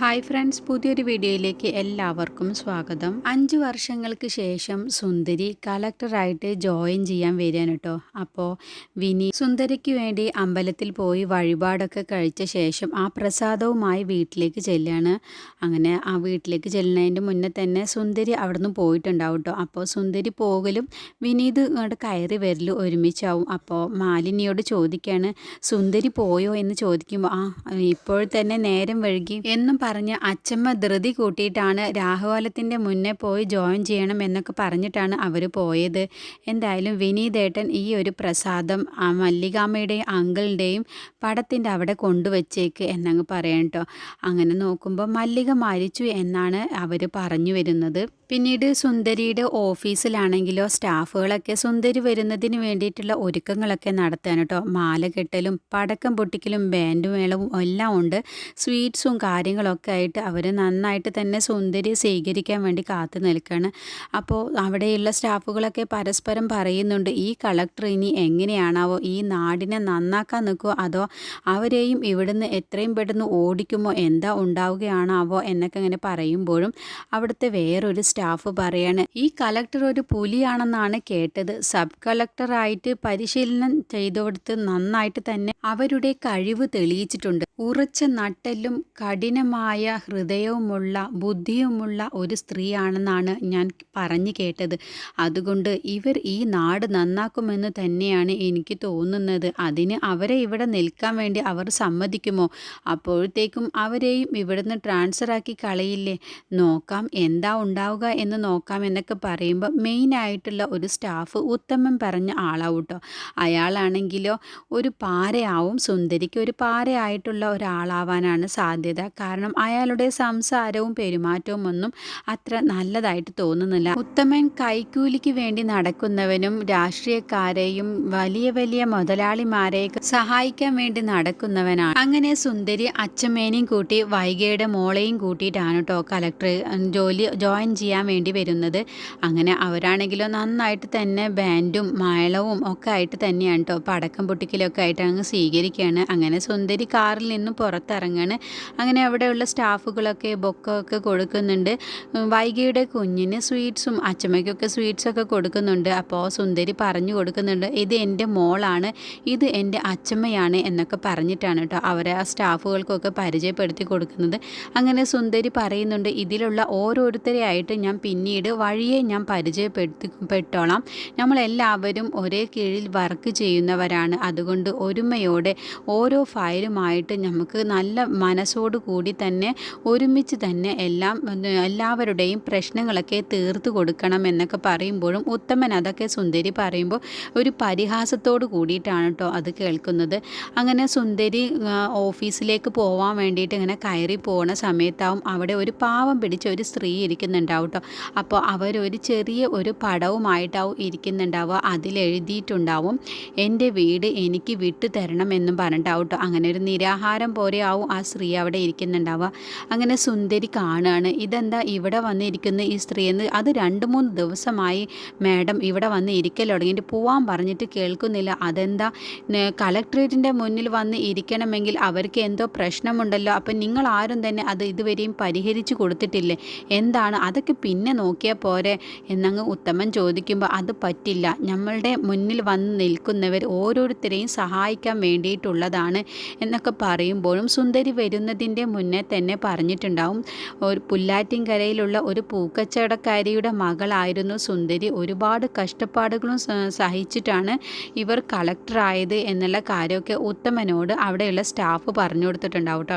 Hi friends പുതിയൊരു വീഡിയോയിലേക്ക് എല്ലാവർക്കും സ്വാഗതം. അഞ്ച് വർഷങ്ങൾക്ക് ശേഷം സുന്ദരി കളക്ടറായിട്ട് ജോയിൻ ചെയ്യാൻ വരികയാണ് കേട്ടോ. അപ്പോൾ വിനി സുന്ദരിക്ക് വേണ്ടി അമ്പലത്തിൽ പോയി വഴിപാടൊക്കെ കഴിച്ച ശേഷം ആ പ്രസാദവുമായി വീട്ടിലേക്ക് ചെല്ലുകയാണ് അങ്ങനെ ആ വീട്ടിലേക്ക് ചെല്ലുന്നതിന്റെ മുന്നേ തന്നെ സുന്ദരി അവിടുന്ന് പോയിട്ടുണ്ടാവും കേട്ടോ. അപ്പോൾ സുന്ദരി പോകലും വിനീത് ഇങ്ങോട്ട് കയറി വരലും ഒരുമിച്ചാവും. അപ്പോൾ മാലിനിയോട് ചോദിക്കുകയാണ് സുന്ദരി പോയോ? എന്ന് ചോദിക്കുമ്പോൾ ആ ഇപ്പോഴത്തന്നെ തന്നെ നേരം വഴുകി എന്നും പറഞ്ഞ് അച്ഛമ്മ ധൃതി കൂട്ടിയിട്ടാണ് രാഹുകാലത്തിന്റെ മുന്നേ പോയി ജോയിൻ ചെയ്യണം എന്നൊക്കെ പറഞ്ഞിട്ടാണ് അവർ പോയത്. എന്തായാലും വിനീതേട്ടൻ ഈ ഒരു പ്രസാദം ആ മല്ലികാമ്മയുടെയും അങ്കിളിന്റെയും പടത്തിന്റെ അവിടെ കൊണ്ടുവച്ചേക്ക് എന്നങ്ങ് പറയാം കേട്ടോ. അങ്ങനെ നോക്കുമ്പോൾ മല്ലിക മരിച്ചു എന്നാണ് അവർ പറഞ്ഞു വരുന്നത്. പിന്നീട് സുന്ദരിയുടെ ഓഫീസിലാണെങ്കിലോ സ്റ്റാഫുകളൊക്കെ സുന്ദരി വരുന്നതിന് വേണ്ടിയിട്ടുള്ള ഒരുക്കങ്ങളൊക്കെ നടത്തുകയാണ് കേട്ടോ. മാല കെട്ടലും പടക്കം പൊട്ടിക്കലും ബാൻഡ് മേളവും എല്ലാം ഉണ്ട്. സ്വീറ്റ്സും കാര്യങ്ങളൊക്കെ ആയിട്ട് അവർ നന്നായിട്ട് തന്നെ സുന്ദരിയെ സ്വീകരിക്കാൻ വേണ്ടി കാത്തു നിൽക്കുകയാണ് അപ്പോൾ അവിടെയുള്ള സ്റ്റാഫുകളൊക്കെ പരസ്പരം പറയുന്നുണ്ട് ഈ കളക്ടർ ഇനി എങ്ങനെയാണാവോ? ഈ നാടിനെ നന്നാക്കാൻ നിൽക്കുമോ അതോ അവരെയും ഇവിടുന്ന് എത്രയും പെട്ടെന്ന് ഓടിക്കുമോ? എന്താ ഉണ്ടാവുകയാണാവോ? എന്നൊക്കെ ഇങ്ങനെ പറയുമ്പോഴും അവിടുത്തെ വേറൊരു സ്റ്റാഫ് പറയാണ് ഈ കലക്ടർ ഒരു പുലിയാണെന്നാണ് കേട്ടത്. സബ് കളക്ടറായിട്ട് പരിശീലനം ചെയ്തു കൊടുത്ത് നന്നായിട്ട് തന്നെ അവരുടെ കഴിവ് തെളിയിച്ചിട്ടുണ്ട്. ഉറച്ച നട്ടെല്ലും കഠിനമായ ഹൃദയവുമുള്ള ബുദ്ധിയുമുള്ള ഒരു സ്ത്രീയാണെന്നാണ് ഞാൻ പറഞ്ഞു കേട്ടത്. അതുകൊണ്ട് ഇവർ ഈ നാട് നന്നാക്കുമെന്ന് തന്നെയാണ് എനിക്ക് തോന്നുന്നത്. അതിന് അവരെ ഇവിടെ നിൽക്കാൻ വേണ്ടി അവർ സമ്മതിക്കുമോ? അപ്പോഴത്തേക്കും അവരെയും ഇവിടുന്ന് ട്രാൻസ്ഫർ ആക്കി കളയില്ലേ? നോക്കാം എന്താ ഉണ്ടാവുക എന്ന് നോക്കാം എന്നൊക്കെ പറയുമ്പോൾ മെയിൻ ആയിട്ടുള്ള ഒരു സ്റ്റാഫ് ഉത്തമൻ പറഞ്ഞ ആളാവും കേട്ടോ അയാളാണെങ്കിലോ ഒരു പാരയാവും സുന്ദരിക്ക് ഒരു പാരയായിട്ടുള്ള ഒരാളാവാനാണ് സാധ്യത. കാരണം അയാളുടെ സംസാരവും പെരുമാറ്റവും ഒന്നും അത്ര നല്ലതായിട്ട് തോന്നുന്നില്ല. ഉത്തമൻ കൈക്കൂലിക്ക് വേണ്ടി നടക്കുന്നവനും രാഷ്ട്രീയക്കാരെയും വലിയ വലിയ മുതലാളിമാരെയൊക്കെ സഹായിക്കാൻ വേണ്ടി നടക്കുന്നവനാണ്. അങ്ങനെ സുന്ദരി അച്ഛമ്മേനെയും കൂട്ടി വൈകയുടെ മോളെയും കൂട്ടിയിട്ടാണ് കേട്ടോ കലക്ടർ ജോലി ജോയിൻ ചെയ്യാൻ വേണ്ടി വരുന്നത്. അങ്ങനെ അവരാണെങ്കിലും നന്നായിട്ട് തന്നെ ബാൻഡും മേളവും ഒക്കെ ആയിട്ട് തന്നെയാണ് കേട്ടോ പടക്കം പൊട്ടിക്കലൊക്കെ ആയിട്ട് അങ്ങ് സ്വീകരിക്കുകയാണ് അങ്ങനെ സുന്ദരി കാറിൽ നിന്നും പുറത്തിറങ്ങാണ്. അങ്ങനെ അവിടെയുള്ള സ്റ്റാഫുകളൊക്കെ ബൊക്കൊക്കെ കൊടുക്കുന്നുണ്ട്. വൈകിയുടെ കുഞ്ഞിന് സ്വീറ്റ്സും അച്ചമ്മയ്ക്കൊക്കെ സ്വീറ്റ്സൊക്കെ കൊടുക്കുന്നുണ്ട്. അപ്പോൾ സുന്ദരി പറഞ്ഞു കൊടുക്കുന്നുണ്ട് ഇത് എന്റെ മോളാണ്. ഇത് എന്റെ അച്ചമ്മയാണ് എന്നൊക്കെ പറഞ്ഞിട്ടാണ് കേട്ടോ അവരെ ആ സ്റ്റാഫുകൾക്കൊക്കെ പരിചയപ്പെടുത്തി കൊടുക്കുന്നത്. അങ്ങനെ സുന്ദരി പറയുന്നുണ്ട് ഇതിലുള്ള ഓരോരുത്തരെ ആയിട്ട് ഞാൻ പിന്നീട് വഴിയെ ഞാൻ പരിചയപ്പെടുത്തി പെട്ടോളാം നമ്മളെല്ലാവരും ഒരേ കീഴിൽ വർക്ക് ചെയ്യുന്നവരാണ്. അതുകൊണ്ട് ഒരുമയോടെ ഓരോ ഫയലുമായിട്ട് നമുക്ക് നല്ല മനസ്സോടു കൂടി തന്നെ ഒരുമിച്ച് തന്നെ എല്ലാം എല്ലാവരുടെയും പ്രശ്നങ്ങളൊക്കെ തീർത്തു കൊടുക്കണം എന്നൊക്കെ പറയുമ്പോഴും ഉത്തമൻ അതൊക്കെ സുന്ദരി പറയുമ്പോൾ ഒരു പരിഹാസത്തോട് കൂടിയിട്ടാണ് കേട്ടോ അത് കേൾക്കുന്നത്. അങ്ങനെ സുന്ദരി ഓഫീസിലേക്ക് പോവാൻ വേണ്ടിയിട്ട് ഇങ്ങനെ കയറി പോകുന്ന സമയത്താവും അവിടെ ഒരു പാവം പിടിച്ച ഒരു സ്ത്രീ ഇരിക്കുന്നുണ്ടാവും കേട്ടോ. അപ്പോൾ അവരൊരു ചെറിയ ഒരു പടവുമായിട്ടാവും ഇരിക്കുന്നുണ്ടാവുക. അതിലെഴുതിയിട്ടുണ്ടാവും എന്റെ വീട് എനിക്ക് വിട്ടു തരണം എന്നും പറഞ്ഞിട്ടാവും കേട്ടോ. അങ്ങനെ ഒരു നിരാഹാരം പോലെ ആവും ആ സ്ത്രീ അവിടെ ഇരിക്കുന്നുണ്ടാവുക. അങ്ങനെ സുന്ദരി കാണുകയാണ്. ഇതെന്താ ഇവിടെ വന്നിരിക്കുന്ന ഈ സ്ത്രീ? എന്ന് അത് രണ്ട് മൂന്ന് ദിവസമായി മാഡം ഇവിടെ വന്ന് ഇരിക്കൽ തുടങ്ങിയിട്ട് പോവാൻ പറഞ്ഞിട്ട് കേൾക്കുന്നില്ല. അതെന്താ? കളക്ട്രേറ്റിന്റെ മുന്നിൽ വന്ന് ഇരിക്കണമെങ്കിൽ അവർക്ക് എന്തോ പ്രശ്നമുണ്ടല്ലോ. അപ്പം നിങ്ങൾ ആരും തന്നെ അത് ഇതുവരെയും പരിഹരിച്ചു കൊടുത്തിട്ടില്ലേ? എന്താണ്? അതൊക്കെ പിന്നെ നോക്കിയാൽ പോരെ? എന്നങ്ങ് ഉത്തമൻ ചോദിക്കുമ്പോൾ അത് പറ്റില്ല. നമ്മളുടെ മുന്നിൽ വന്ന് നിൽക്കുന്നവർ ഓരോരുത്തരെയും സഹായിക്കാൻ വേണ്ടിയിട്ടുള്ളതാണ് എന്നൊക്കെ പറയുമ്പോഴും സുന്ദരി വരുന്നതിന്റെ മുന്നേ തന്നെ പറഞ്ഞിട്ടുണ്ടാവും. ഒരു പുല്ലാറ്റിൻകരയിലുള്ള ഒരു പൂക്കച്ചവടക്കാരിയുടെ മകളായിരുന്നു സുന്ദരി. ഒരുപാട് കഷ്ടപ്പാടുകളും സഹിച്ചിട്ടാണ് ഇവർ കളക്ടറായത് എന്നുള്ള കാര്യമൊക്കെ ഉത്തമനോട് അവിടെയുള്ള സ്റ്റാഫ് പറഞ്ഞു കൊടുത്തിട്ടുണ്ടാവും കേട്ടോ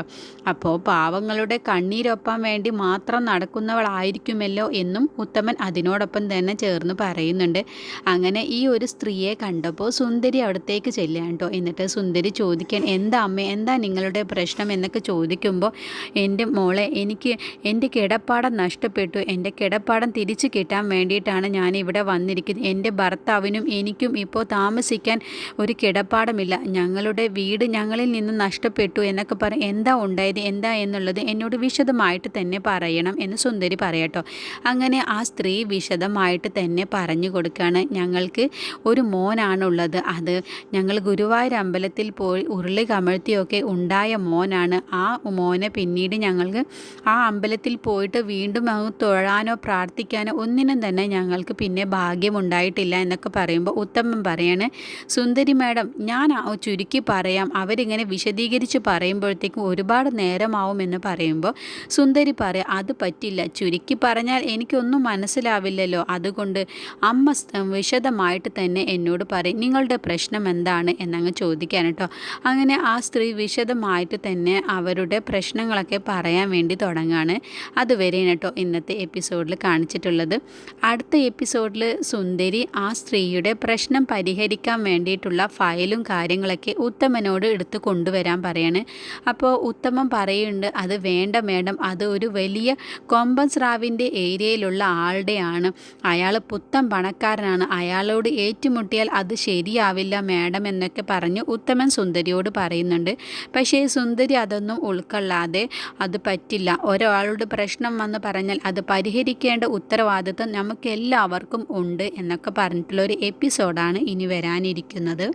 അപ്പോൾ പാവങ്ങളുടെ കണ്ണീരൊപ്പാൻ വേണ്ടി മാത്രം നടക്കുന്നവളായിരിക്കുമല്ലോ എന്നും ഉത്തമൻ അതിനോടൊപ്പം തന്നെ ചേർന്ന് പറയുന്നുണ്ട്. അങ്ങനെ ഈ ഒരു സ്ത്രീയെ കണ്ടപ്പോൾ സുന്ദരി അവിടത്തേക്ക് ചെല്ലുകയാണ് കേട്ടോ. എന്നിട്ട് സുന്ദരി ചോദിക്കാൻ എന്താ അമ്മ എന്താ നിങ്ങളുടെ പ്രശ്നം? എന്നൊക്കെ ചോദിക്കുമ്പോൾ എന്റെ മോളെ എനിക്ക് എന്റെ കിടപ്പാടം നഷ്ടപ്പെട്ടു. എന്റെ കിടപ്പാടം തിരിച്ചു കിട്ടാൻ വേണ്ടിയിട്ടാണ് ഞാൻ ഇവിടെ വന്നിരിക്കുന്നത്. എന്റെ ഭർത്താവിനും എനിക്കും ഇപ്പോൾ താമസിക്കാൻ ഒരു കിടപ്പാടമില്ല. ഞങ്ങളുടെ വീട് ഞങ്ങളിൽ നിന്ന് നഷ്ടപ്പെട്ടു എന്നൊക്കെ പറ എന്താ ഉണ്ടായത്? എന്താ എന്നുള്ളത് എന്നോട് വിശദമായിട്ട് തന്നെ പറയണം എന്ന് സുന്ദരി പറയട്ടോ അങ്ങനെ ആ സ്ത്രീ വിശദമായിട്ട് തന്നെ പറഞ്ഞു കൊടുക്കുകയാണ്. ഞങ്ങൾക്ക് ഒരു മോനാണുള്ളത്. അത് ഞങ്ങൾ ഗുരുവായൂർ അമ്പലത്തിൽ പോയി ഉരുളി കമഴ്ത്തിയൊക്കെ ഉണ്ടായ മോനാണ്. ആ മോനെ പിന്നീട് ഞങ്ങൾക്ക് ആ അമ്പലത്തിൽ പോയിട്ട് വീണ്ടും അങ്ങ് തൊഴാനോ പ്രാർത്ഥിക്കാനോ ഒന്നിനും തന്നെ ഞങ്ങൾക്ക് പിന്നെ ഭാഗ്യമുണ്ടായിട്ടില്ല എന്നൊക്കെ പറയുമ്പോൾ ഉത്തമൻ പറയാണ് സുന്ദരി മാഡം ഞാൻ ചുരുക്കി പറയാം. അവരിങ്ങനെ വിശദീകരിച്ച് പറയുമ്പോഴത്തേക്കും ഒരുപാട് നേരമാവുമെന്ന് പറയുമ്പോൾ സുന്ദരി പറയാം അത് പറ്റില്ല. ചുരുക്കി പറഞ്ഞാൽ എനിക്കൊന്നും മനസ്സിലാവില്ലല്ലോ. അതുകൊണ്ട് അമ്മ വിശദമായിട്ട് തന്നെ എന്നോട് പറയും നിങ്ങളുടെ പ്രശ്നം എന്താണ്? എന്നങ്ങ് ചോദിക്കാൻ കേട്ടോ. അങ്ങനെ ആ സ്ത്രീ വിശദമായിട്ട് തന്നെ അവരുടെ പ്രശ്നങ്ങളൊക്കെ പറയാൻ വേണ്ടി തുടങ്ങാണ്. അതുവരെ കേട്ടോ ഇന്നത്തെ എപ്പിസോഡിൽ കാണിച്ചിട്ടുള്ളത്. അടുത്ത എപ്പിസോഡിൽ സുന്ദരി ആ സ്ത്രീയുടെ പ്രശ്നം പരിഹരിക്കാൻ വേണ്ടിയിട്ടുള്ള ഫയലും കാര്യങ്ങളൊക്കെ ഉത്തമനോട് എടുത്ത് കൊണ്ടുവരാൻ പറയാണ്. അപ്പോൾ ഉത്തമൻ പറയുന്നുണ്ട് അത് വേണ്ട മേഡം. അത് ഒരു വലിയ കൊമ്പൻ സ്രാവിന്റെ ഏരിയയിലുള്ള ആളുടെയാണ്. അയാൾ പുത്തൻ പണക്കാരനാണ്. അയാളോട് ഏറ്റുമുട്ടിയാൽ അത് ശരിയാവില്ല മാഡം എന്നൊക്കെ പറഞ്ഞ് ഉത്തമൻ സുന്ദരിയോട് പറയുന്നുണ്ട്. പക്ഷേ സുന്ദരി അതൊന്നും ഉൾക്കൊള്ളാതെ അത് പറ്റില്ല. ഒരാളുടെ പ്രശ്നം വന്ന് പറഞ്ഞാൽ അത് പരിഹരിക്കേണ്ട ഉത്തരവാദിത്വം നമുക്ക് എല്ലാവർക്കും ഉണ്ട് എന്നൊക്കെ പറഞ്ഞിട്ടുള്ള ഒരു എപ്പിസോഡാണ് ഇനി വരാനിരിക്കുന്നത്.